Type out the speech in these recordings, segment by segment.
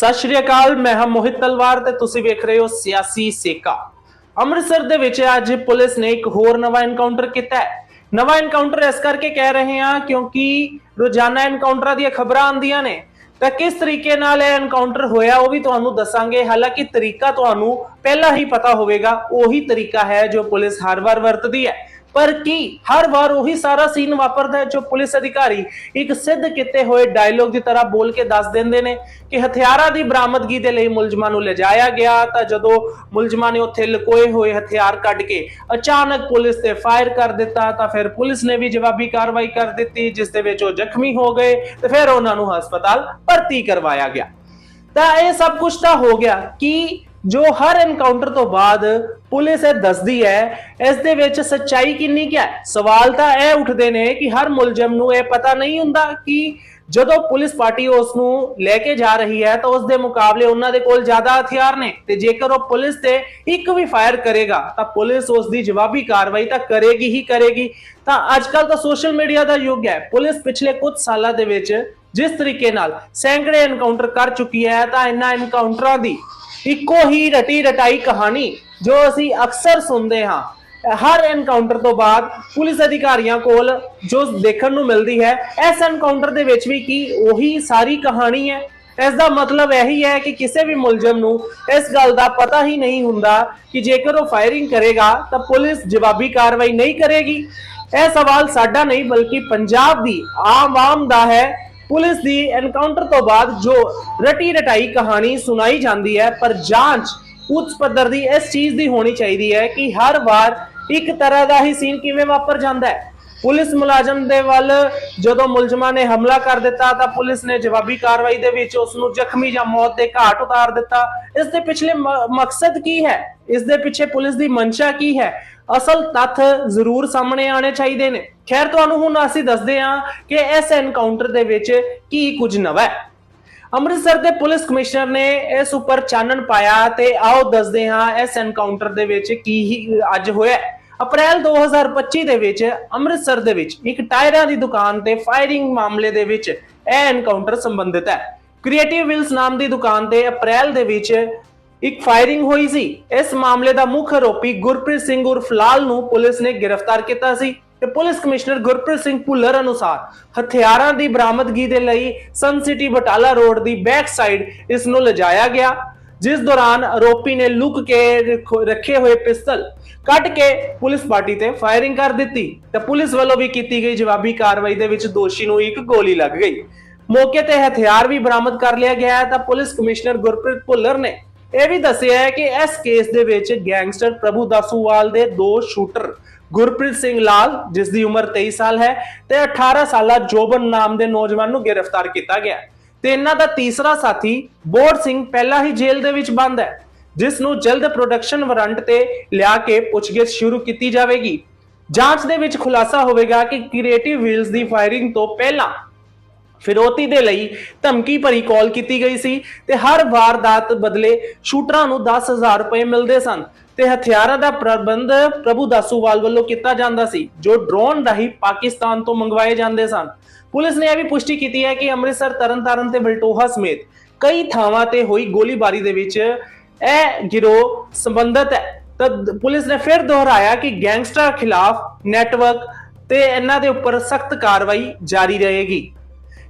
ਸਤਿ ਸ਼੍ਰੀ ਅਕਾਲ, ਮੈਂ ਹਾਂ ਮੋਹਿਤ ਤਲਵਾਰ ਤੇ ਤੁਸੀਂ ਵੇਖ ਰਹੇ ਹੋ ਸਿਆਸੀ ਸੇਕਾ। ਅੰਮ੍ਰਿਤਸਰ ਦੇ ਵਿੱਚ ਅੱਜ ਪੁਲਿਸ ਨੇ ਇੱਕ ਹੋਰ ਨਵਾਂ ਐਨਕਾਊਂਟਰ ਕੀਤਾ ਹੈ। ਨਵਾਂ ਐਨਕਾਊਂਟਰ ਇਸ ਕਰਕੇ ਕਹਿ ਰਹੇ ਹਾਂ ਕਿਉਂਕਿ ਰੋਜ਼ਾਨਾ ਐਨਕਾਊਂਟਰਾਂ ਦੀਆਂ ਖਬਰਾਂ ਆਉਂਦੀਆਂ ਨੇ। ਤਾਂ ਕਿਸ ਤਰੀਕੇ ਨਾਲ ਇਹ ਐਨਕਾਊਂਟਰ ਹੋਇਆ ਉਹ ਵੀ ਤੁਹਾਨੂੰ ਦੱਸਾਂਗੇ। ਹਾਲਾਂਕਿ ਤਰੀਕਾ ਤੁਹਾਨੂੰ ਪਹਿਲਾਂ ਹੀ ਪਤਾ ਹੋਵੇਗਾ, ਉਹੀ ਤਰੀਕਾ ਹੈ ਜੋ ਪੁਲਿਸ ਹਰ ਵਾਰ ਵਰਤਦੀ ਹੈ। ਪਰ ਕੀ ਹਰ ਵਾਰ ਉਹੀ ਸਾਰਾ ਸੀਨ ਵਾਪਰਦਾ ਹੈ ਜੋ ਪੁਲਿਸ ਅਧਿਕਾਰੀ ਇੱਕ ਸਿੱਧ ਕੀਤੇ ਹੋਏ ਡਾਇਲੋਗ ਦੀ ਤਰ੍ਹਾਂ ਬੋਲ ਕੇ ਦੱਸ ਦਿੰਦੇ ਨੇ ਕਿ ਹਥਿਆਰਾਂ ਦੀ ਬਰਾਮਦਗੀ ਦੇ ਲਈ ਮੁਲਜ਼ਮਾਂ ਨੂੰ ਲਿਜਾਇਆ ਗਿਆ ਤਾਂ ਜਦੋਂ ਮੁਲਜ਼ਮਾਂ ਨੇ ਉੱਥੇ ਲੁਕੋਏ ਹੋਏ ਹਥਿਆਰ ਕੱਢ ਕੇ ਅਚਾਨਕ ਪੁਲਿਸ ਤੇ ਫਾਇਰ ਕਰ ਦਿੱਤਾ ਤਾਂ ਫਿਰ ਪੁਲਿਸ ਨੇ ਵੀ ਜਵਾਬੀ ਕਾਰਵਾਈ ਕਰ ਦਿੱਤੀ, ਜਿਸ ਦੇ ਵਿੱਚ ਉਹ ਜ਼ਖਮੀ ਹੋ ਗਏ ਤੇ ਫਿਰ ਉਹਨਾਂ ਨੂੰ ਹਸਪਤਾਲ ਭਰਤੀ ਕਰਵਾਇਆ ਗਿਆ। ਤਾਂ ਇਹ ਸਭ ਕੁਝ ਤਾਂ ਹੋ ਗਿਆ। ਕਿ ਜੋ ਹਰ ਐਨਕਾਊਂਟਰ ਤੋਂ ਬਾਅਦ ਪੁਲਿਸ ਇਹ ਦੱਸਦੀ ਹੈ, ਇਸ ਦੇ ਵਿੱਚ ਸੱਚਾਈ ਕਿੰਨੀ ਕੁ ਹੈ? ਸਵਾਲ ਤਾਂ ਇਹ ਉੱਠਦੇ ਨੇ ਕਿ ਹਰ ਮੁਲਜ਼ਮ ਨੂੰ ਇਹ ਪਤਾ ਨਹੀਂ ਹੁੰਦਾ ਕਿ ਜਦੋਂ ਪੁਲਿਸ ਪਾਰਟੀ ਉਸ ਨੂੰ ਲੈ ਕੇ ਜਾ ਰਹੀ ਹੈ ਤਾਂ ਉਸ ਦੇ ਮੁਕਾਬਲੇ ਉਹਨਾਂ ਦੇ ਕੋਲ ਜ਼ਿਆਦਾ ਹਥਿਆਰ ਨੇ ਤੇ ਜੇਕਰ ਉਹ ਪੁਲਿਸ ਤੇ ਇੱਕ ਵੀ ਫਾਇਰ ਕਰੇਗਾ, ਤਾਂ ਪੁਲਿਸ ਉਸ ਦੀ ਜਵਾਬੀ ਕਾਰਵਾਈ ਤਾਂ ਕਰੇਗੀ ਹੀ ਕਰੇਗੀ। ਤਾਂ ਅੱਜਕੱਲ ਤਾਂ ਸੋਸ਼ਲ ਮੀਡੀਆ ਦਾ ਯੁੱਗ ਹੈ। ਪੁਲਿਸ ਪਿਛਲੇ ਕੁਝ ਸਾਲਾਂ ਦੇ ਵਿੱਚ ਜਿਸ ਤਰੀਕੇ ਨਾਲ ਸੈਂਕੜੇ ਐਨਕਾਊਂਟਰ ਕਰ ਚੁੱਕੀ ਹੈ, ਤਾਂ ਇਹਨਾਂ ਐਨਕਾਊਂਟਰਾਂ ਦੀ ਇੱਕੋ ਹੀ ਰਟੀ ਰਟਾਈ ਕਹਾਣੀ ਜੋ ਅਸੀਂ ਅਕਸਰ ਸੁਣਦੇ ਹਾਂ। ਹਰ ਐਨਕਾਊਂਟਰ ਤੋਂ ਬਾਅਦ ਪੁਲਿਸ ਅਧਿਕਾਰੀਆਂ ਕੋਲ ਜੋ ਦੇਖਣ ਨੂੰ ਮਿਲਦੀ ਹੈ, ਇਸ ਐਨਕਾਊਂਟਰ ਦੇ ਵਿੱਚ ਵੀ ਕੀ ਉਹੀ ਸਾਰੀ ਕਹਾਣੀ ਹੈ। ਇਸ ਦਾ ਮਤਲਬ ਇਹੀ ਹੈ ਕਿ ਕਿਸੇ ਵੀ ਮੁਲਜ਼ਮ ਨੂੰ ਇਸ ਗੱਲ ਦਾ ਪਤਾ ਹੀ ਨਹੀਂ ਹੁੰਦਾ ਕਿ ਜੇਕਰ ਉਹ ਫਾਇਰਿੰਗ ਕਰੇਗਾ ਤਾਂ ਪੁਲਿਸ ਜਵਾਬੀ ਕਾਰਵਾਈ ਨਹੀਂ ਕਰੇਗੀ। ਇਹ ਸਵਾਲ ਸਾਡਾ ਨਹੀਂ, ਬਲਕਿ ਪੰਜਾਬ ਦੀ ਆਮ ਆਮ ਦਾ ਹੈ ਪੁਲਿਸ ਦੀ ਐਨਕਾਊਂਟਰ ਤੋਂ ਬਾਅਦ ਜੋ ਰਟੀ ਰਟਾਈ ਕਹਾਣੀ ਸੁਣਾਈ ਜਾਂਦੀ ਹੈ, ਪਰ ਜਾਂਚ ਉੱਚ ਪੱਧਰ ਦੀ ਇਸ ਚੀਜ਼ ਦੀ ਹੋਣੀ ਚਾਹੀਦੀ ਹੈ ਕਿ ਹਰ ਵਾਰ ਇੱਕ ਤਰ੍ਹਾਂ ਦਾ ਹੀ ਸੀਨ ਕਿਵੇਂ ਵਾਪਰ ਜਾਂਦਾ ਹੈ। ਪੁਲਿਸ ਮੁਲਾਜ਼ਮ ਦੇ ਵੱਲ ਜਦੋਂ ਮੁਲਜ਼ਮਾਂ ਨੇ ਹਮਲਾ ਕਰ ਦਿੱਤਾ ਤਾਂ ਪੁਲਿਸ ਨੇ ਜਵਾਬੀ ਕਾਰਵਾਈ ਦੇ ਵਿੱਚ ਉਸ ਨੂੰ ਜ਼ਖਮੀ ਜਾਂ ਮੌਤ ਦੇ ਘਾਟ ਉਤਾਰ ਦਿੱਤਾ। ਇਸ ਦੇ ਪਿਛਲੇ ਮਕਸਦ ਕੀ ਹੈ? ਇਸ ਦੇ ਪਿੱਛੇ ਪੁਲਿਸ ਦੀ ਮਨਸ਼ਾ ਕੀ ਹੈ? ਅਸਲ ਤੱਥ ਜ਼ਰੂਰ ਸਾਹਮਣੇ ਆਣੇ ਚਾਹੀਦੇ ਨੇ। ਖੈਰ, ਤੁਹਾਨੂੰ ਹੁਣ ਅਸੀਂ ਦੱਸਦੇ ਹਾਂ ਕਿ ਇਸ ਐਨਕਾਊਂਟਰ ਦੇ ਵਿੱਚ ਕੀ ਕੁਝ ਨਵਾਂ ਹੈ। ਅੰਮ੍ਰਿਤਸਰ ਦੇ ਪੁਲਿਸ ਕਮਿਸ਼ਨਰ ਨੇ ਇਸ ਉੱਪਰ ਚਾਨਣ ਪਾਇਆ ਤੇ ਆਓ ਦੱਸਦੇ ਹਾਂ ਇਸ ਐਨਕਾਊਂਟਰ ਦੇ ਵਿੱਚ ਕੀ ਹੀ, ਅੱਜ ਹੋਇਆ ਅਪ੍ਰੈਲ 2025 ਦੇ ਵਿੱਚ ਅੰਮ੍ਰਿਤਸਰ ਦੇ ਵਿੱਚ ਇੱਕ ਟਾਇਰਾਂ ਦੀ ਦੁਕਾਨ ਤੇ ਫਾਇਰਿੰਗ ਮਾਮਲੇ ਦੇ ਵਿੱਚ ਇਹ ਐਨਕਾਊਂਟਰ ਸੰਬੰਧਿਤ ਹੈ। ਕ੍ਰੀਏਟਿਵ ਵਿਲਸ ਨਾਮ ਦੀ ਦੁਕਾਨ ਤੇ ਅਪ੍ਰੈਲ ਦੇ ਵਿੱਚ ਇੱਕ ਫਾਇਰਿੰਗ ਹੋਈ ਸੀ। ਇਸ ਮਾਮਲੇ ਦਾ ਮੁੱਖ ਆਰੋਪੀ ਗੁਰਪ੍ਰੀਤ ਸਿੰਘ ਉਰਫ ਲਾਲ ਨੂੰ ਪੁਲਿਸ ਨੇ ਗ੍ਰਿਫਤਾਰ ਕੀਤਾ ਸੀ ਤੇ ਪੁਲਿਸ ਕਮਿਸ਼ਨਰ ਗੁਰਪ੍ਰੀਤ ਸਿੰਘ ਭੁੱਲਰ ਅਨੁਸਾਰ ਹਥਿਆਰਾਂ ਦੀ ਬਰਾਮਦਗੀ ਦੇ ਲਈ ਸਨ ਸਿਟੀ ਬਟਾਲਾ ਰੋਡ ਦੀ ਬੈਕ ਸਾਈਡ ਇਸ ਨੂੰ ਲਿਜਾਇਆ ਗਿਆ। ਜਿਸ ਦੌਰਾਨ ਆਰੋਪੀ ਨੇ ਲੁਕ ਕੇ ਰੱਖੇ ਹੋਏ ਪਿਸਤਲ ਕੱਢ ਕੇ ਪੁਲਿਸ ਪਾਰਟੀ ਤੇ ਫਾਇਰਿੰਗ ਕਰ ਦਿੱਤੀ ਤੇ ਪੁਲਿਸ ਵੱਲੋਂ ਵੀ ਕੀਤੀ ਗਈ ਜਵਾਬੀ ਕਾਰਵਾਈ ਦੇ ਵਿੱਚ ਦੋਸ਼ੀ ਨੂੰ ਇੱਕ ਗੋਲੀ ਲੱਗ ਗਈ ਮੌਕੇ ਤੇ ਹਥਿਆਰ ਵੀ ਬਰਾਮਦ ਕਰ ਲਿਆ ਗਿਆ ਹੈ ਤਾਂ ਪੁਲਿਸ ਕਮਿਸ਼ਨਰ ਗੁਰਪ੍ਰੀਤ ਭੁੱਲਰ ਨੇ ਇਹ ਵੀ ਦੱਸਿਆ ਹੈ ਕਿ ਇਸ ਕੇਸ ਦੇ ਵਿੱਚ ਗੈਂਗਸਟਰ ਪ੍ਰਭੂ ਦਾਸੂਵਾਲ ਦੇ ਦੋ ਸ਼ੂਟਰ ਗੁਰਪ੍ਰੀਤ ਸਿੰਘ ਲਾਲ, ਜਿਸ ਦੀ ਉਮਰ 23 ਸਾਲ ਹੈ ਤੇ 18 ਸਾਲਾ ਜੋਬਨ ਨਾਮ ਦੇ ਨੌਜਵਾਨ ਨੂੰ ਗ੍ਰਿਫਤਾਰ ਕੀਤਾ ਗਿਆ ਹੈ। ਤੇ ਇਹਨਾਂ ਦਾ ਤੀਸਰਾ ਸਾਥੀ ਬੋੜ ਸਿੰਘ ਪਹਿਲਾਂ ਹੀ ਜੇਲ੍ਹ ਦੇ ਵਿੱਚ ਬੰਦ ਹੈ ਜਿਸ ਨੂੰ ਜਲਦ ਪ੍ਰੋਡਕਸ਼ਨ ਵਾਰੰਟ ਤੇ ਲਿਆ ਕੇ ਪੁੱਛਗਿੱਛ ਸ਼ੁਰੂ ਕੀਤੀ ਜਾਵੇਗੀ। ਜਾਂਚ ਦੇ ਵਿੱਚ ਖੁਲਾਸਾ ਹੋਵੇਗਾ ਕਿ ਕ੍ਰੀਏਟਿਵ ਵੀਲਸ ਦੀ ਫਾਇਰਿੰਗ ਤੋਂ ਪਹਿਲਾਂ ਫਿਰੋਤੀ ਦੇ ਲਈ ਧਮਕੀ ਭਰੀ ਕਾਲ ਕੀਤੀ ਗਈ ਸੀ ਤੇ ਹਰ ਵਾਰਦਾਤ ਬਦਲੇ ਸ਼ੂਟਰਾਂ ਨੂੰ 10000 ਰੁਪਏ ਮਿਲਦੇ ਸਨ ਤੇ ਹਥਿਆਰਾਂ ਦਾ ਪ੍ਰਬੰਧ ਪ੍ਰਭੂ ਦਾਸੂਵਾਲ ਵੱਲੋਂ ਕੀਤਾ ਜਾਂਦਾ ਸੀ, ਜੋ ਡਰੋਨ ਰਾਹੀਂ ਪਾਕਿਸਤਾਨ ਤੋਂ ਮੰਗਵਾਏ ਜਾਂਦੇ ਸਨ। ਪੁਲਿਸ ਨੇ ਇਹ ਵੀ ਪੁਸ਼ਟੀ ਕੀਤੀ ਹੈ ਕਿ ਅੰਮ੍ਰਿਤਸਰ, ਤਰਨਤਾਰਨ ਤੇ ਬਲਟੋਹਾ ਸਮੇਤ ਕਈ ਥਾਵਾਂ ਤੇ ਹੋਈ ਗੋਲੀਬਾਰੀ ਦੇ ਵਿੱਚ ਇਹ ਗਿਰੋਹ ਸੰਬੰਧਿਤ ਹੈ। ਤਾਂ ਪੁਲਿਸ ਨੇ ਫਿਰ ਦੁਹਰਾਇਆ ਕਿ ਗੈਂਗਸਟਰ ਖਿਲਾਫ ਨੈਟਵਰਕ ਤੇ ਇਹਨਾਂ ਦੇ ਉੱਪਰ ਸਖਤ ਕਾਰਵਾਈ ਜਾਰੀ ਰਹੇਗੀ।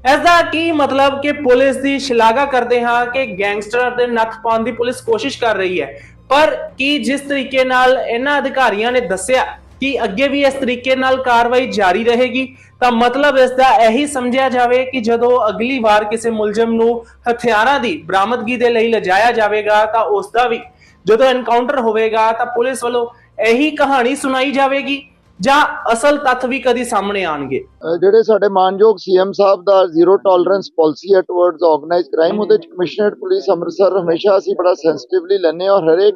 ਇਸ ਦਾ ਕੀ ਮਤਲਬ ਕਿ ਪੁਲਿਸ ਦੀ ਸ਼ਲਾਘਾ ਕਰਦੇ ਹਾਂ ਕਿ ਗੈਂਗਸਟਰ ਦੇ ਨੱਥ ਪਾਉਣ ਦੀ ਪੁਲਿਸ ਕੋਸ਼ਿਸ਼ ਕਰ ਰਹੀ ਹੈ? ਪਰ ਕੀ ਜਿਸ ਤਰੀਕੇ ਨਾਲ ਇਹਨਾਂ ਅਧਿਕਾਰੀਆਂ ਨੇ ਦੱਸਿਆ ਕਿ ਅੱਗੇ ਵੀ ਇਸ ਤਰੀਕੇ ਨਾਲ ਕਾਰਵਾਈ ਜਾਰੀ ਰਹੇਗੀ, ਤਾਂ ਮਤਲਬ ਇਸ ਦਾ ਇਹੀ ਸਮਝਿਆ ਜਾਵੇ ਕਿ ਜਦੋਂ ਅਗਲੀ ਵਾਰ ਕਿਸੇ ਮੁਲਜ਼ਮ ਨੂੰ ਹਥਿਆਰਾਂ ਦੀ ਬਰਾਮਦਗੀ ਦੇ ਲਈ ਲਿਜਾਇਆ ਜਾਵੇਗਾ, ਤਾਂ ਉਸ ਦਾ ਵੀ ਜਦੋਂ ਐਨਕਾਊਂਟਰ ਹੋਵੇਗਾ, ਤਾਂ ਪੁਲਿਸ ਵੱਲੋਂ ਇਹੀ ਕਹਾਣੀ ਸੁਣਾਈ ਜਾਵੇਗੀ। ਜਾਂ ਅਸਲ ਤੱਥ ਵੀ ਕਦੀ ਸਾਹਮਣੇ ਆਣਗੇ? ਜਿਹੜੇ ਸਾਡੇ ਮਾਨਯੋਗ ਸੀਐਮ ਸਾਹਿਬ ਦਾ ਜ਼ੀਰੋ ਟੋਲਰੈਂਸ ਪਾਲਿਸੀ ਹੈ ਟੁਵਰਡਸ ਆਰਗੇਨਾਈਜ਼ਡ ਕ੍ਰਾਈਮ ਉਹਦੇ ਕਮਿਸ਼ਨਰੇਟ ਪੁਲਿਸ ਅੰਮ੍ਰਿਤਸਰ ਹਮੇਸ਼ਾ ਅਸੀਂ ਬੜਾ ਸੈਂਸਿਟਿਵਲੀ ਲੈਂਦੇ ਹਾਂ ਔਰ ਹਰੇਕ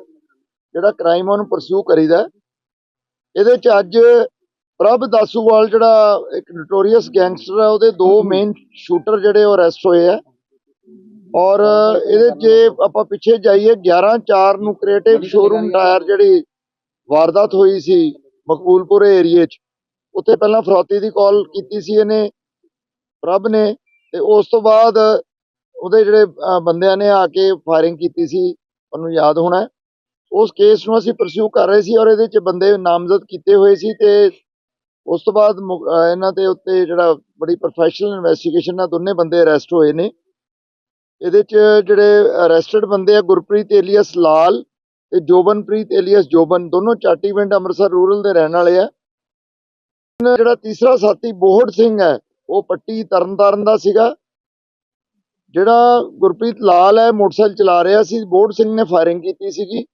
ਜਿਹੜਾ ਕ੍ਰਾਈਮ ਉਹਨੂੰ ਪਰਸੂ ਕਰੀਦਾ ਇਹਦੇ ਚ ਅੱਜ ਪ੍ਰਭ ਦਾਸੂਵਾਲ ਜਿਹੜਾ ਇੱਕ ਨੋਟੋਰੀਅਸ ਗੈਂਗਸਟਰ ਹੈ ਉਹਦੇ ਦੋ ਮੇਨ ਸ਼ੂਟਰ ਜਿਹੜੇ ਉਹ ਅਰੈਸਟ ਹੋਏ ਆ। ਔਰ ਇਹਦੇ ਜੇ ਆਪਾਂ ਪਿੱਛੇ ਜਾਈਏ 11 4 ਨੂੰ ਕ੍ਰੀਏਟਿਵ ਸ਼ੋਰੂਮ ਟਾਇਰ ਜਿਹੜੀ ਵਾਰਦਾਤ ਹੋਈ ਸੀ ਮਕਬੂਲਪੁਰ ਏਰੀਏ 'ਚ। ਉੱਥੇ ਪਹਿਲਾਂ ਫਰੋਤੀ ਦੀ ਕਾਲ ਕੀਤੀ ਸੀ ਇਹਨੇ, ਪ੍ਰਭ ਨੇ, ਤੇ ਉਸ ਤੋਂ ਬਾਅਦ ਉਹਦੇ ਜਿਹੜੇ ਬੰਦਿਆਂ ਨੇ ਆ ਕੇ ਫਾਇਰਿੰਗ ਕੀਤੀ ਸੀ ਤੁਹਾਨੂੰ ਯਾਦ ਹੋਣਾ ਉਸ ਕੇਸ ਨੂੰ ਅਸੀਂ ਪਰਸਿਊ ਕਰ ਰਹੇ ਸੀ ਔਰ ਇਹਦੇ 'ਚ ਬੰਦੇ ਨਾਮਜ਼ਦ ਕੀਤੇ ਹੋਏ ਸੀ ਤੇ ਉਸ ਤੋਂ ਬਾਅਦ ਮੁ- ਇਹਨਾਂ ਦੇ ਉੱਤੇ ਜਿਹੜਾ ਬੜੀ ਪ੍ਰੋਫੈਸ਼ਨਲ ਇਨਵੈਸਟੀਗੇਸ਼ਨ ਨਾਲ ਦੋਨੇ ਬੰਦੇ ਅਰੈਸਟ ਹੋਏ ਨੇ। ਇਹਦੇ 'ਚ ਜਿਹੜੇ ਅਰੈਸਟਡ ਬੰਦੇ ਆ ਗੁਰਪ੍ਰੀਤ ਏਲੀਅਸ ਲਾਲ ਤੇ ਜੋਬਨਪ੍ਰੀਤ, ਏਲੀਅਸ ਜੋਬਨ, ਦੋਨੋਂ ਚਾਟੀ ਪਿੰਡ ਅੰਮ੍ਰਿਤਸਰ ਰੂਰਲ ਦੇ ਰਹਿਣ ਵਾਲੇ ਆ। ਜਿਹੜਾ ਤੀਸਰਾ ਸਾਥੀ ਬੋਹੜ ਸਿੰਘ ਹੈ, ਉਹ ਪੱਟੀ ਤਰਨਤਾਰਨ ਦਾ ਸੀਗਾ। ਜਿਹੜਾ ਗੁਰਪ੍ਰੀਤ ਲਾਲ ਹੈ, ਮੋਟਰਸਾਈਕਲ ਚਲਾ ਰਿਹਾ ਸੀ, ਬੋਹੜ ਸਿੰਘ ਨੇ ਫਾਇਰਿੰਗ ਕੀਤੀ ਸੀਗੀ।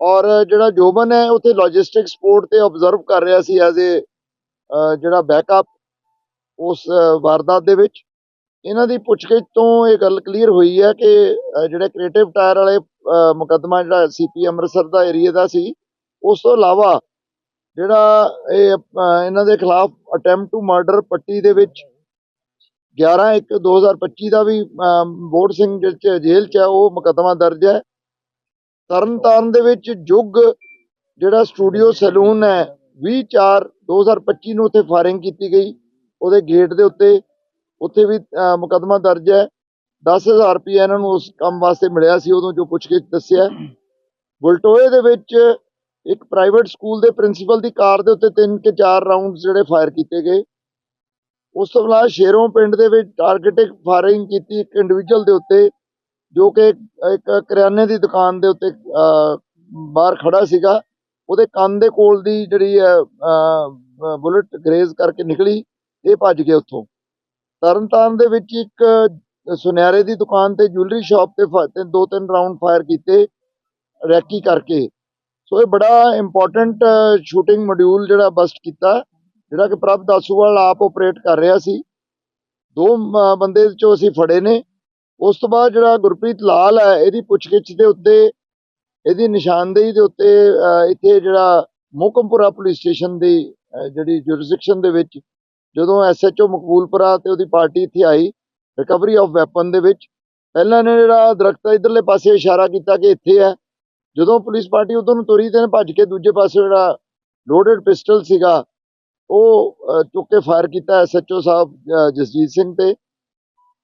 ਔਰ ਜਿਹੜਾ ਜੋਬਨ ਹੈ, ਉੱਥੇ ਲੌਜਿਸਟਿਕ ਸਪੋਰਟ ਤੇ ਆਬਜ਼ਰਵ ਕਰ ਰਿਹਾ ਸੀ ਐਜ਼ ਏ ਜਿਹੜਾ ਬੈਕਅਪ ਉਸ ਵਾਰਦਾਤ ਦੇ ਵਿੱਚ। ਇਹਨਾਂ ਦੀ ਪੁੱਛਗਿੱਛ ਤੋਂ ਇਹ ਗੱਲ ਕਲੀਅਰ ਹੋਈ ਹੈ ਕਿ ਜਿਹੜੇ ਕ੍ਰੀਏਟਿਵ ਟਾਇਰ ਵਾਲੇ ਮੁਕੱਦਮਾ ਜਿਹੜਾ ਸੀਪੀ ਅੰਮ੍ਰਿਤਸਰ ਦਾ ਏਰੀਆ ਦਾ ਸੀ ਉਸ ਤੋਂ ਇਲਾਵਾ ਜਿਹੜਾ ਇਹ ਇਹਨਾਂ ਦੇ ਖਿਲਾਫ ਅਟੈਂਪਟ ਟੂ ਮਰਡਰ ਪੱਟੀ ਦੇ ਵਿੱਚ 11 1 2025 ਦਾ ਵੀ ਬੋਰਡ ਸਿੰਘ ਜਿਹੜੇ ਜੇਲ੍ਹ 'ਚ ਹੈ ਉਹ ਮੁਕੱਦਮਾ ਦਰਜ ਹੈ। ਤਰਨਤਾਰਨ ਦੇ ਵਿੱਚ ਜੁਗ ਜਿਹੜਾ ਸਟੂਡੀਓ ਸੈਲੂਨ ਹੈ 20 4 2025 ਨੂੰ ਉੱਥੇ ਫਾਇਰਿੰਗ ਕੀਤੀ ਗਈ। ਉਹਦੇ ਗੇਟ ਦੇ ਉੱਤੇ ਉੱਥੇ ਵੀ ਅਹ, ਮੁਕੱਦਮਾ ਦਰਜ ਹੈ। 10000 ਰੁਪਏ ਇਹਨਾਂ ਨੂੰ ਉਸ ਕੰਮ ਵਾਸਤੇ ਮਿਲਿਆ ਸੀ, ਉਦੋਂ ਜੋ ਪੁੱਛਗਿੱਛ ਦੱਸਿਆ। ਬੁਲਟੋਏ ਦੇ ਵਿੱਚ ਇੱਕ ਪ੍ਰਾਈਵੇਟ ਸਕੂਲ ਦੇ ਪ੍ਰਿੰਸੀਪਲ ਦੀ ਕਾਰ ਦੇ ਉੱਤੇ ਤਿੰਨ ਕਿ ਚਾਰ ਰਾਉਂਡਸ ਜਿਹੜੇ ਫਾਇਰ ਕੀਤੇ ਗਏ। ਉਸ ਤੋਂ ਇਲਾਵਾ ਸ਼ੇਰੋਂ ਪਿੰਡ ਦੇ ਵਿੱਚ ਟਾਰਗੇਟਿਕ ਫਾਇਰਿੰਗ ਕੀਤੀ ਇੱਕ ਇੰਡੀਵਿਜੂਅਲ ਦੇ ਉੱਤੇ, ਜੋ ਕਿ ਇੱਕ ਕਰਿਆਨੇ ਦੀ ਦੁਕਾਨ ਦੇ ਉੱਤੇ ਬਾਹਰ ਖੜਾ ਸੀਗਾ। ਉਹਦੇ ਕੰਨ ਦੇ ਕੋਲ ਦੀ ਜਿਹੜੀ ਹੈ ਬੁਲਟ ਗਰੇਜ਼ ਕਰਕੇ ਨਿਕਲੀ, ਇਹ ਭੱਜ ਗਏ ਉੱਥੋਂ। ਤਰਨਤਾਰਨ ਦੇ ਵਿੱਚ ਇੱਕ ਸੁਨਿਆਰੇ ਦੀ ਦੁਕਾਨ ਤੇ ਜੁਐਲਰੀ ਸ਼ਾਪ ਤੇ ਫ- ਤੇ ਦੋ ਤਿੰਨ ਰਾਉਂਡ ਫਾਇਰ ਕੀਤੇ, ਰੈਕੀ ਕਰਕੇ। ਸੋ ਇਹ ਬੜਾ ਇੰਪੋਰਟੈਂਟ ਸ਼ੂਟਿੰਗ ਮੋਡਿਊਲ ਜਿਹੜਾ ਬਸਟ ਕੀਤਾ, ਜਿਹੜਾ ਕਿ ਪ੍ਰਭ ਦਾਸੂਵਾਲ ਆਪ ਆਪਰੇਟ ਕਰ ਰਿਹਾ ਸੀ। ਦੋ ਬੰਦੇ ਚੋਂ ਅਸੀਂ ਫੜੇ ਨੇ। ਉਸ ਤੋਂ ਬਾਅਦ ਜਿਹੜਾ ਗੁਰਪ੍ਰੀਤ ਲਾਲ ਹੈ, ਇਹਦੀ ਪੁੱਛਗਿੱਛ ਦੇ ਉੱਤੇ, ਇਹਦੀ ਨਿਸ਼ਾਨਦੇਹੀ ਦੇ ਉੱਤੇ ਇੱਥੇ ਜਿਹੜਾ ਮੋਕਮਪੁਰਾ ਪੁਲਿਸ ਸਟੇਸ਼ਨ ਦੀ ਜਿਹੜੀ ਜੁਰਿਸਡਿਕਸ਼ਨ ਦੇ ਵਿੱਚ ਜਦੋਂ ਐਸਐਚਓ ਮਕਬੂਲਪੁਰਾ ਤੇ ਉਹਦੀ ਪਾਰਟੀ ਇੱਥੇ ਆਈ ਰਿਕਵਰੀ ਆਫ ਵੈਪਨ ਦੇ ਵਿੱਚ। ਪਹਿਲਾਂ ਨੇ ਜਿਹੜਾ ਦਰਖਤ ਇਧਰਲੇ ਪਾਸੇ ਇਸ਼ਾਰਾ ਕੀਤਾ ਕਿ ਇੱਥੇ ਹੈ ਜਦੋਂ ਪੁਲਿਸ ਪਾਰਟੀ ਉਧਰ ਨੂੰ ਤੁਰੀ ਤੇ ਭੱਜ ਕੇ ਦੂਜੇ ਪਾਸੇ ਜਿਹੜਾ ਲੋਡਡ ਪਿਸਟਲ ਸੀਗਾ, ਉਹ ਚੁੱਕ ਕੇ ਫਾਇਰ ਕੀਤਾ ਐਸਐਚਓ ਸਾਹਿਬ ਜਸਜੀਤ ਸਿੰਘ ਤੇ।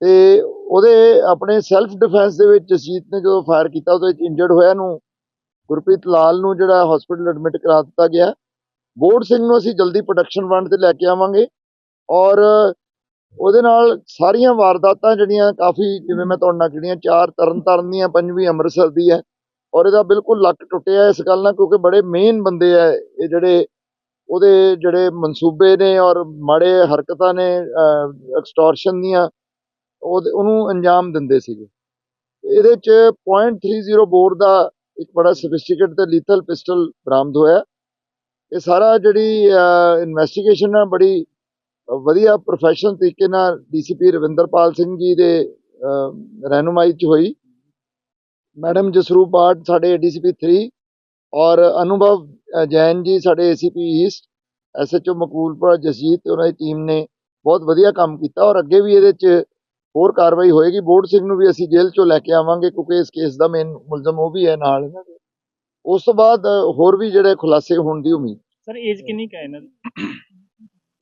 ਤੇ ਉਹਦੇ ਆਪਣੇ ਸੈਲਫ ਡਿਫੈਂਸ ਦੇ ਵਿੱਚ ਜਸਜੀਤ ਨੇ ਜਦੋਂ ਫਾਇਰ ਕੀਤਾ, ਉਹਦੇ ਵਿੱਚ ਇੰਜਰਡ ਹੋਇਆ ਨੂੰ, ਗੁਰਪ੍ਰੀਤ ਲਾਲ ਨੂੰ ਜਿਹੜਾ ਹਸਪੀਟਲ ਐਡਮਿਟ ਕਰਾ ਦਿੱਤਾ ਗਿਆ। ਬੋਰਡ ਸਿੰਘ ਨੂੰ ਅਸੀਂ ਜਲਦੀ ਪ੍ਰੋਡਕਸ਼ਨ ਫੰਡ ਤੇ ਲੈ ਕੇ ਆਵਾਂਗੇ। ਔਰ ਉਹਦੇ ਨਾਲ ਸਾਰੀਆਂ ਵਾਰਦਾਤਾਂ ਜਿਹੜੀਆਂ ਕਾਫੀ ਜਿਵੇਂ ਮੈਂ ਤੁਹਾਡੇ ਨਾਲ ਜਿਹੜੀਆਂ ਚਾਰ ਤਰਨ ਤਾਰਨ ਦੀਆਂ, ਪੰਜਵੀਂ ਅੰਮ੍ਰਿਤਸਰ ਦੀ ਹੈ ਔਰ ਇਹਦਾ ਬਿਲਕੁਲ ਲੱਕ ਟੁੱਟਿਆ ਇਸ ਗੱਲ ਨਾਲ ਕਿਉਂਕਿ ਬੜੇ ਮੇਨ ਬੰਦੇ ਆ ਇਹ ਜਿਹੜੇ, ਉਹਦੇ ਜਿਹੜੇ ਮਨਸੂਬੇ ਨੇ ਔਰ ਮਾੜੇ ਹਰਕਤਾਂ ਨੇ ਐਕਸਟੋਰਸ਼ਨ ਦੀਆਂ, ਉਹਦੇ- ਉਹਨੂੰ ਅੰਜਾਮ ਦਿੰਦੇ ਸੀਗੇ। ਇਹਦੇ ਚ .30 ਬੋਰ ਦਾ ਇੱਕ ਬੜਾ ਸਫਿਸਟੀਕੇਟ ਤੇ ਲੀਥਲ ਪਿਸਟਲ ਬਰਾਮਦ ਹੋਇਆ। ਇਹ ਸਾਰਾ ਜਿਹੜੀ ਇਨਵੈਸਟੀਗੇਸ਼ਨ ਹੈ ਬੜੀ ਵਧੀਆ ਪ੍ਰੋਫੈਸ਼ਨਲ ਤਰੀਕੇ ਨਾਲ ਡੀਸੀਪੀ ਰਵਿੰਦਰਪਾਲ ਸਿੰਘ ਜੀ ਦੇ ਰਹਿਨੁਮਾਈ ਚ ਹੋਈ। ਮੈਡਮ ਜਸਰੂਪ ਬਾਟ ਸਾਡੇ ਏਡੀਸੀਪੀ 3 ਔਰ ਅਨੁਭਵ ਜੈਨ ਜੀ ਸਾਡੇ ACP east SHO Maqboolpura Jasjit ਤੇ ਉਹਨਾਂ ਦੀ ਟੀਮ ਨੇ ਬਹੁਤ ਵਧੀਆ ਕੰਮ ਕੀਤਾ ਔਰ ਅੱਗੇ ਵੀ ਇਹਦੇ 'ਚ ਹੋਰ ਕਾਰਵਾਈ ਹੋਏਗੀ। ਬੋਰਡ ਸਿੰਘ ਨੂੰ ਵੀ ਅਸੀਂ ਜੇਲ੍ਹ 'ਚੋਂ ਲੈ ਕੇ ਆਵਾਂਗੇ ਕਿਉਂਕਿ ਇਸ ਕੇਸ ਦਾ ਮੇਨ ਮੁਲਜ਼ਮ ਉਹ ਵੀ ਹੈ ਨਾਲ। ਉਸ ਤੋਂ ਬਾਅਦ ਹੋਰ ਵੀ ਜਿਹੜੇ ਖੁਲਾਸੇ ਹੋਣ ਦੀ ਉਮੀਦ। ਸਰ ਏਜ ਕਿੰਨੀ ਕੁ ਇਹਨਾਂ ਦੀ?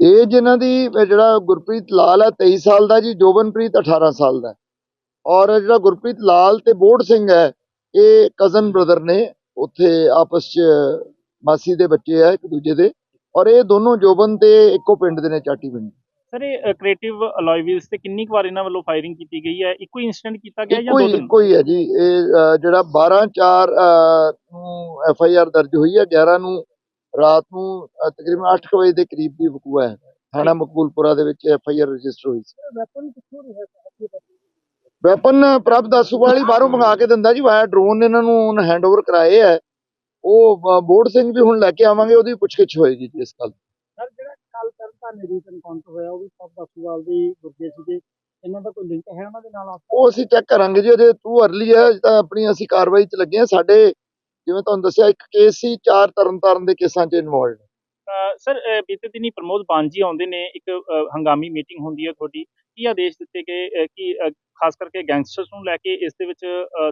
ਏਜ ਇਹਨਾਂ ਦੀ ਜਿਹੜਾ ਗੁਰਪ੍ਰੀਤ ਲਾਲ ਹੈ 23 ਸਾਲ ਦਾ ਜੀ ਜੋਬਨਪ੍ਰੀਤ 18 ਸਾਲ ਦਾ। ਔਰ ਜਿਹੜਾ ਗੁਰਪ੍ਰੀਤ ਲਾਲ ਤੇ ਬੋਰਡ ਸਿੰਘ ਹੈ ਇਹ ਕਜ਼ਨ ਬ੍ਰਦਰ ਨੇ ਉੱਥੇ ਆਪਸ 'ਚ ਮਾਸੀ ਦੇ ਬੱਚੇ ਆ ਇੱਕ ਦੂਜੇ ਦੇ। ਔਰ ਇਹ ਦੋਨੋਂ ਜੋਬਨ ਤੇ ਇੱਕੋ ਪਿੰਡ ਦੇ ਨੇ ਚਾਟੀ ਪਿੰਡ। ਸਰ ਇਹ ਕ੍ਰੀਏਟਿਵ ਅਲੋਏ ਵੀਲਸ ਤੇ ਕਿੰਨੀ ਕੁ ਵਾਰ ਇਹਨਾਂ ਵੱਲੋਂ ਫਾਇਰਿੰਗ ਕੀਤੀ ਗਈ ਹੈ? ਇੱਕੋ ਹੀ ਇਨਸੀਡੈਂਟ ਕੀਤਾ ਗਿਆ ਜਾਂ ਦੋ ਤਿੰਨ ਇੱਕੋ ਹੀ ਹੈ ਜੀ। ਇਹ ਜਿਹੜਾ 12 4 ਨੂੰ ਐਫ ਆਈ ਆਰ ਦਰਜ ਹੋਈ ਹੈ 11 ਨੂੰ ਰਾਤ ਨੂੰ ਅ, ਤਕਰੀਬਨ 8 ਵਜੇ ਦੇ ਕਰੀਬ ਦੀ ਵਕੂਆ ਹੈ। ਥਾਣਾ ਮਕਬੂਲਪੁਰਾ ਦੇ ਵਿੱਚ ਐਫ ਆਈ ਆਰ ਰਜਿਸਟਰ ਹੋਈ ਸੀ। ਵੈਪਨ ਕਿੱਥੋਂ ਰਿਹਾ ਵੈਪਨ ਪ੍ਰਭ ਦਾਸੂਵਾਲੀ ਬਾਹਰੋਂ ਮੰਗਾ ਕੇ ਦਿੰਦਾ ਜੀ। ਵਾਇਆ ਡਰੋਨ ਇਹਨਾਂ ਨੂੰ ਹੈਂਡਓਵਰ ਕਰਾਏ ਹੈ। ਉਹ ਬੋਰਡ ਸਿੰਘ ਵੀ ਹੁਣ ਲੈ ਕੇ ਆਵਾਂਗੇ ਉਹਦੀ ਪੁੱਛਗਿੱਛ ਹੋਏਗੀ ਜੀ ਇਸ ਗੱਲ ਸਰ ਜਿਹੜਾ ਕੱਲ ਤਰਨਤਾਰਨ ਰੀਟ ਐਨਕਾਊਂਟਰ ਹੋਇਆ ਉਹ ਵੀ ਸਭ ਦਸੂਵਾਲ ਦੀ ਗੁਰਦੇ ਸੀਗੇ। ਇਹਨਾਂ ਦਾ ਕੋਈ ਲਿੰਕ ਹੈ ਉਹਨਾਂ ਦੇ ਨਾਲ? ਉਹ ਅਸੀਂ ਚੈੱਕ ਕਰਾਂਗੇ ਜੀ ਅਜੇ ਤੂੰ ਅਰਲੀ ਹੈ ਅਜੇ ਤਾਂ ਆਪਣੀ ਅਸੀਂ ਕਾਰਵਾਈ 'ਚ ਲੱਗੇ ਹਾਂ। ਸਾਡੇ ਜਿਵੇਂ ਤੁਹਾਨੂੰ ਦੱਸਿਆ ਇੱਕ ਕੇਸ ਸੀ ਚਾਰ ਤਰਨ ਤਾਰਨ ਦੇ ਕੇਸਾਂ 'ਚ ਇਨਵੋਲਡ ਸਰ ਬੀਤੇ ਦਿਨੀ ਪ੍ਰਮੋਦ ਬਾਂਜੀ ਆਉਂਦੇ ਨੇ ਇੱਕ ਹੰਗਾਮੀ ਮੀਟਿੰਗ ਹੁੰਦੀ ਹੈ ਤੁਹਾਡੀ। ਕੀ ਆਦੇਸ਼ ਦਿੱਤੇ ਗਏ ਕਿ ਖਾਸ ਕਰਕੇ ਗੈਂਗਸਟਰਸ ਨੂੰ ਲੈ ਕੇ ਇਸ ਦੇ ਵਿੱਚ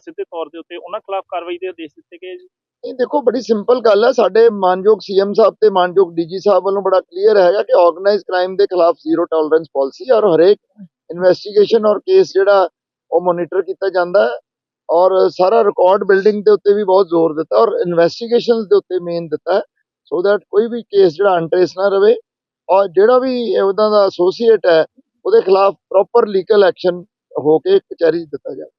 ਸਿੱਧੇ ਤੌਰ ਦੇ ਉੱਤੇ ਉਹਨਾਂ ਖਿਲਾਫ ਕਾਰਵਾਈ ਦੇ ਆਦੇਸ਼ ਦਿੱਤੇ ਗਏ ਜੀ? ਇਹ ਦੇਖੋ ਬੜੀ ਸਿੰਪਲ ਗੱਲ ਹੈ। ਸਾਡੇ ਮਾਨਯੋਗ ਸੀਐਮ ਸਾਹਿਬ ਤੇ ਮਾਨਯੋਗ ਡੀਜੀ ਸਾਹਿਬ ਵੱਲੋਂ ਬੜਾ ਕਲੀਅਰ ਹੈਗਾ ਕਿ ਆਰਗੇਨਾਈਜ਼ ਕ੍ਰਾਈਮ ਦੇ ਖਿਲਾਫ ਜ਼ੀਰੋ ਟੋਲਰੈਂਸ ਪਾਲਿਸੀ ਔਰ ਹਰੇਕ ਇਨਵੈਸਟੀਗੇਸ਼ਨ ਔਰ ਕੇਸ ਜਿਹੜਾ ਉਹ ਮੋਨੀਟਰ ਕੀਤਾ ਜਾਂਦਾ ਹੈ। ਔਰ ਸਾਰਾ ਰਿਕਾਰਡ ਬਿਲਡਿੰਗ ਦੇ ਉੱਤੇ ਵੀ ਬਹੁਤ ਜ਼ੋਰ ਦਿੱਤਾ ਔਰ ਇਨਵੈਸਟੀਗੇਸ਼ਨਸ ਦੇ ਉੱਤੇ ਮੇਨ ਦਿੱਤਾ ਸੋ ਦੈਟ ਕੋਈ ਵੀ ਕੇਸ ਜਿਹੜਾ ਅਨਟ੍ਰੇਸ ਨਾ ਰਵੇ ਔਰ ਜਿਹੜਾ ਵੀ ਉਹਦਾ ਦਾ ਐਸੋਸੀਏਟ ਹੈ, ਉਹਦੇ ਖਿਲਾਫ ਪ੍ਰੋਪਰ ਲੀਗਲ ਐਕਸ਼ਨ ਹੋ ਕੇ ਕਚਹਿਰੀ 'ਚ ਦਿੱਤਾ ਜਾਵੇ।